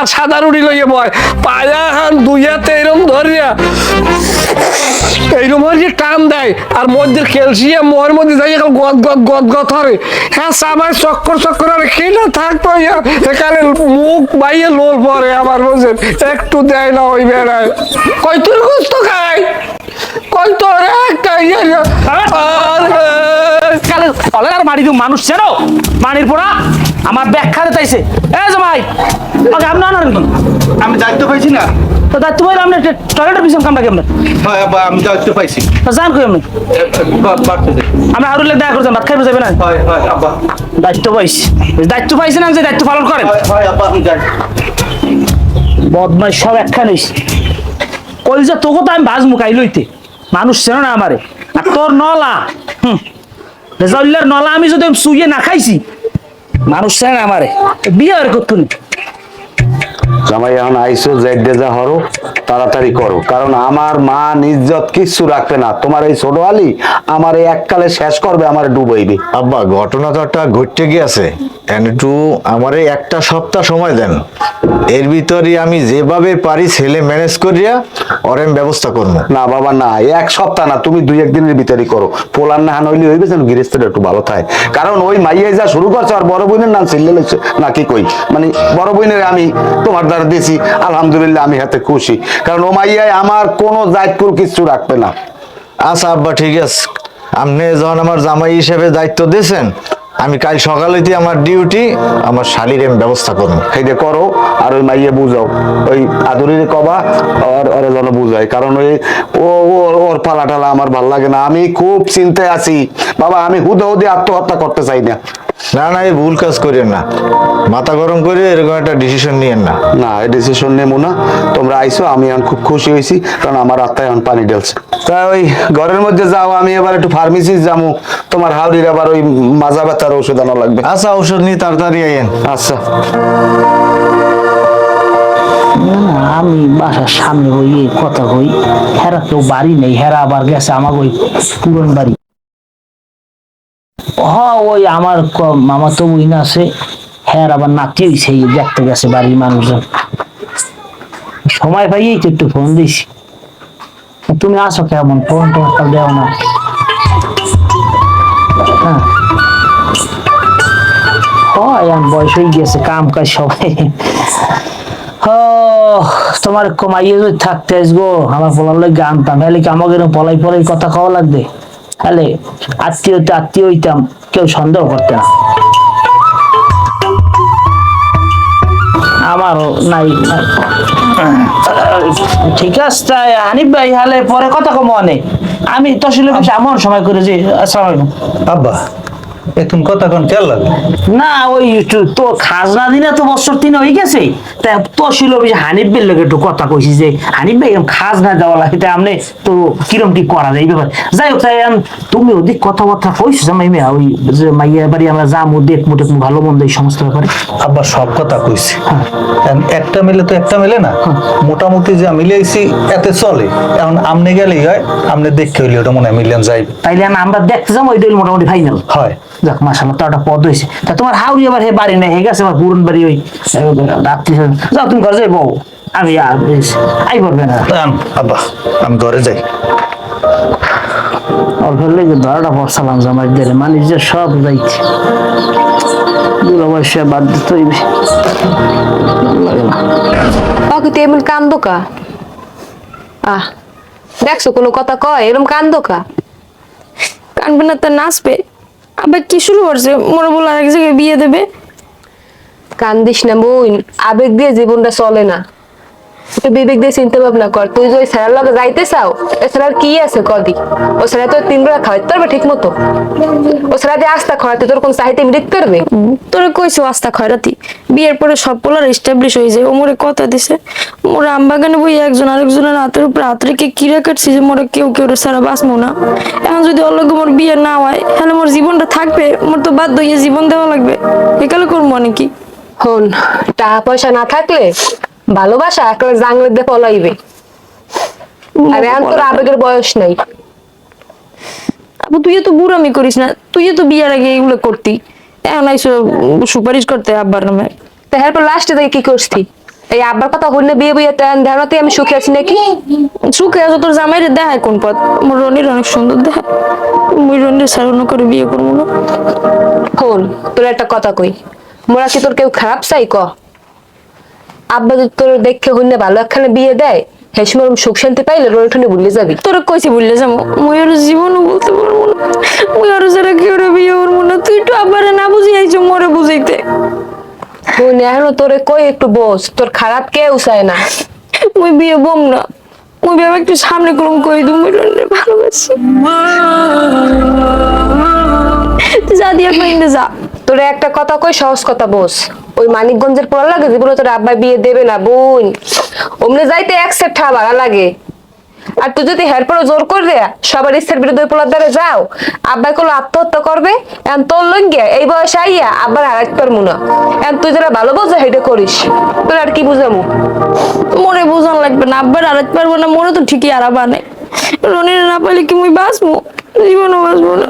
আর সাদা রুটি লইয়ে বয়। পায়া হান দুইয়াতে এরম ধরিয়া। এইরকম যে টান দেয়। আর মধ্যে ক্যালসিয়াম মোহর মধ্যে যাই এখন গদ গদ গদ গদ হরে হ্যাঁ সাবাই চক্কর চক্কর আর খেলে থাকতো ইয়া এখানে মুখ বাইয়ে লোল পরে আমার বোঝেন একটু দেয় না ওই বেড়ায়। কই তোর গুস্ত খাই? কই তোর একটা ইয়ে আর কালে আর মারি মানুষ চেনো? মানির পোড়া? আমার ব্যাখ্যা দিতেছে। এ জামাই ওকে আপনি আনার কি আমি দায়িত্ব পাইছি না। তো তাই তুমি আপনি টয়লেটের পিছন কামটা হয় আমি দায়িত্ব পাইছি। তো জান কই আপনি? আমরা দেখা করছেন ভাত খাইবে যাবে না? হয় হয় আব্বা। দায়িত্ব পাইছি। দায়িত্ব পাইছেন আমি যে দায়িত্ব পালন করেন? হয় আব্বা আমি যাই। বদমাই সব একখানে কই যে তোকে তো আমি ভাজ মুখাই লইতে। মানুষ চেনো না আমারে। আর তোর নলা হুম। রেজাউল্লার নলা আমি যদি শুয়ে না খাইছি মানুষ চায় না আমারে। বিয়ে আর করতো না। জামাই এখন আইসো যাইতে যা হরো। তাড়াতাড়ি করো। কারণ আমার মা ইজ্জত কিচ্ছু রাখবে না। তোমার এই ছোট আলী আমার এই এককালে শেষ করবে আমার ডুবাইবে। আব্বা ঘটনা তো একটা ঘটতে গিয়েছে। একটু আমার এই একটা সপ্তাহ সময় দেন। এর ভিতরে আমি যেভাবে পারি ছেলে ম্যানেজ করিয়া অরেম ব্যবস্থা করব। না বাবা না এক সপ্তাহ না তুমি দুই একদিনের ভিতরে করো। পোলার না হানইলি হইবে যেন গৃহস্থটা একটু ভালো থাকে। কারণ ওই মাইয়াই যা শুরু করছে আর বড় বোনের নাম লাগছে না কি কই? মানে বড় বোনের আমি তোমার দ্বারা দিয়েছি আলহামদুলিল্লাহ আমি হাতে খুশি। কারণ ও মাইয়াই আমার কোনো দায়িত্ব কিছু রাখবে না। আচ্ছা আব্বা ঠিক আছে। আপনি যখন আমার জামাই হিসেবে দায়িত্ব দিয়েছেন আমি কাল সকালেতে আমার ডিউটি আমার শালির আমি ব্যবস্থা করব। সেইটা করো আর ওই মাইয়ে বুঝাও। ওই আদুরির কবা আর ওরে যেন বুঝাই কারণ ওই ও ও- ওর পালা টালা আমার ভালো লাগে না। আমি খুব চিন্তায় আছি। বাবা আমি হুদে হুদে আত্মহত্যা করতে চাই না। না না এই ভুল কাজ করেন না। মাথা গরম করে এরকম একটা ডিসিশন নিয়েন না। না এই ডিসিশন নেব না। তোমরা আইসো আমি এখন খুব খুশি হয়েছি কারণ আমার আত্মায় এখন পানি ঢেলছে। তা ওই ঘরের মধ্যে যাও আমি এবার একটু ফার্মেসি যাব। তোমার হাওড়ির আবার ওই মাজা ব্যথার ওষুধ আনা লাগবে। আচ্ছা ওষুধ নিয়ে তাড়াতাড়ি আইয়েন। আচ্ছা। আমি বাসার সামনে হই কথা হই হেরা কেউ বাড়ি নেই হেরা আবার গেছে আমার ওই পুরন বাড়ি। হ ওই আমার মামা তো আছে। হ্যাঁ আবার এই দেখতে গেছে বাড়ির মানুষজন। সময় পাইয়েই তো একটু ফোন দিছি। তুমি আসো কেমন? ফোন টোন দেও না। হ্যাঁ। বয়স হয়ে গেছে, কাম কাজ সবাই ও তোমার কমাইয়ে থাকতে আসব আমার পলার লাগে আনতাম হলে কি আমাকে পলাই পলাই কথা খাওয়া লাগবে? হলে আত্মীয়তে আত্মীয় হইতাম কেউ সন্দেহ করতে না। আমারও নাই। ঠিক আছে তাই হানিফ ভাই হালে পরে কথা কম অনেক। আমি তসিল কাছে আমার সময় করে যে আসসালাম আলাইকুম। আব্বা। এখন কথা কোন খেয়াল লাগে না ওই তো খাজনা দিনে তো বছর তিন হয়ে গেছে। তা তো ছিল যে হানিফ ভাইয়ের লোক একটু কথা কইছি যে হানিফ ভাই এরকম খাজনা দেওয়া লাগে তা আপনি তো কিরম কি করা যায় এই ব্যাপার? যাই হোক তাই তুমি ওদিক কথাবার্তা কইছো ওই যে মাইয়া বাড়ি আমরা যাব দেখব দেখব ভালো মন্দ এই সমস্ত ব্যাপারে? আব্বা সব কথা কইছি। একটা মিলে তো একটা মিলে না। মোটামুটি যা মিলাইছি এতে চলে। এখন আমনে গেলেই হয় আমনে দেখতে হইলে ওটা মনে হয় মিলিয়ন যাইবে। তাইলে আমি আমরা দেখতে যাব ওইটাই মোটামুটি ফাইনাল হয়। যাক মাসাল্লাহ তো একটা পদ হয়েছে তা তোমার হাউরি আবার হে বাড়ি নেই হে গেছে আবার পুরন বাড়ি ওই রাত্রি যাও তুমি ঘরে যাই বউ। আমি আর আই পারবে না। আব্বা আমি ঘরে যাই। অল্প লেগে ধরাটা পড়ছিলাম জামাই দিয়ে মানে যে সব যাইছে। দুলা বাদ দিতে হইবে। কাকু তুই এমন কান্দো কা? আহ দেখছ কোনো কথা কয়? এরকম কান্দো কা? কানবে না তা নাচবে। আবার কি শুরু করছে? মনে বলে আরেক জায়গায় বিয়ে দেবে। কান্দিস না বোন, আবেগ দিয়ে জীবনটা চলে না। তুই বিবেক দিয়ে চিন্তা ভাবনা কর। তুই যে ওই স্যারের লগে যাইতে চাও স্যার কি আছে কদি ও স্যার তো তিন বেলা খাওয়াইতে পারবে ঠিক মতো ও স্যার যে আস্তা খাওয়াতে তোর কোন চাহিদা করবে? তোরা কইছো আস্তা খয়রাতি। বিয়ের পরে সব পোলার এস্টাবলিশ হয়ে যায়। ও মোরে কথা দিছে। মোরা আমবাগানে বই একজন আরেকজনের হাতের উপরে হাত রেখে কিরা কাটছি যে মোরা কেউ কেউ সারা বাঁচবো না। এখন যদি মোর বিয়ে না হয় তাহলে মোর জীবনটা থাকবে। মোর তো বাধ্য হয়ে জীবন দেওয়া লাগবে। একালে করব নাকি? হন টাকা পয়সা না থাকলে ভালোবাসা একবার জাংলের দিয়ে পলাইবে। আর এখন তোর আবেগের বয়স নাই। আপু তুই তো বুড়ামি করিস না। তুই তো বিয়ের আগে এগুলো করতি। এখন আইসো সুপারিশ করতে আব্বার নামে। তো এরপর লাস্টে থেকে কি করছি। এই আব্বার কথা হইলে বিয়ে বিয়ে ধারণাতে আমি সুখে আছি নাকি? সুখে আছো তোর জামাইরে দেখায় কোন পথ? আমার রনির অনেক সুন্দর দেখায়। মুই রনির সারা অন্য করে বিয়ে করব না। ফোন তোর একটা কথা কই। মোরা কি তোর কেউ খারাপ চাই ক? আব্বা যদি তোর দেখে হইলে ভালো একখানে বিয়ে দেয় হ্যাঁ সময় সুখ শান্তি পাইলে ভুলে যাবি। তোরা কইছি বললে যাব। মুই আর জীবনও বলতে পারব না। মুই আর যারা কেউ বিয়ে করব না। তুই তো আবার না বুঝি আইছো মরে বুঝাইতে। এখনও তোরে কই একটু বস তোর খারাপ কেউ চায় না। মুই বিয়ে বম না। মুই ভেবে একটু সামনে করুম কই দু মুই ভালোবাসি। যা দিয়া পাইন্দে যা। তোরে একটা কথা কই সহজ কথা বস। ওই মানিকগঞ্জের পড়া লাগে জীবনে তোর আব্বা বিয়ে দেবে না, বোন। অমনে যাইতে এক সেট ঠা ভাড়া লাগে। আর তুই যদি হের পরে জোর করে দেয়া, সবার ইচ্ছার বিরুদ্ধে পোলার দ্বারা যাও। আব্বাই করল আত্মহত্যা করবে? এখন তোর লঙ্গিয়া এই বয়স আইয়া আব্বার হারাইতে পারব না। এখন তুই যারা ভালো বোঝে হেঁটে করিস। তোর আর কি বুঝামু? মোরে বোঝান লাগবে না, আব্বার আড়াইতে পারব না, মোরে তো ঠিকই আরাবা নেই। রনির না পাইলে কি মুই বাঁচবো? জীবনও বাঁচবো না।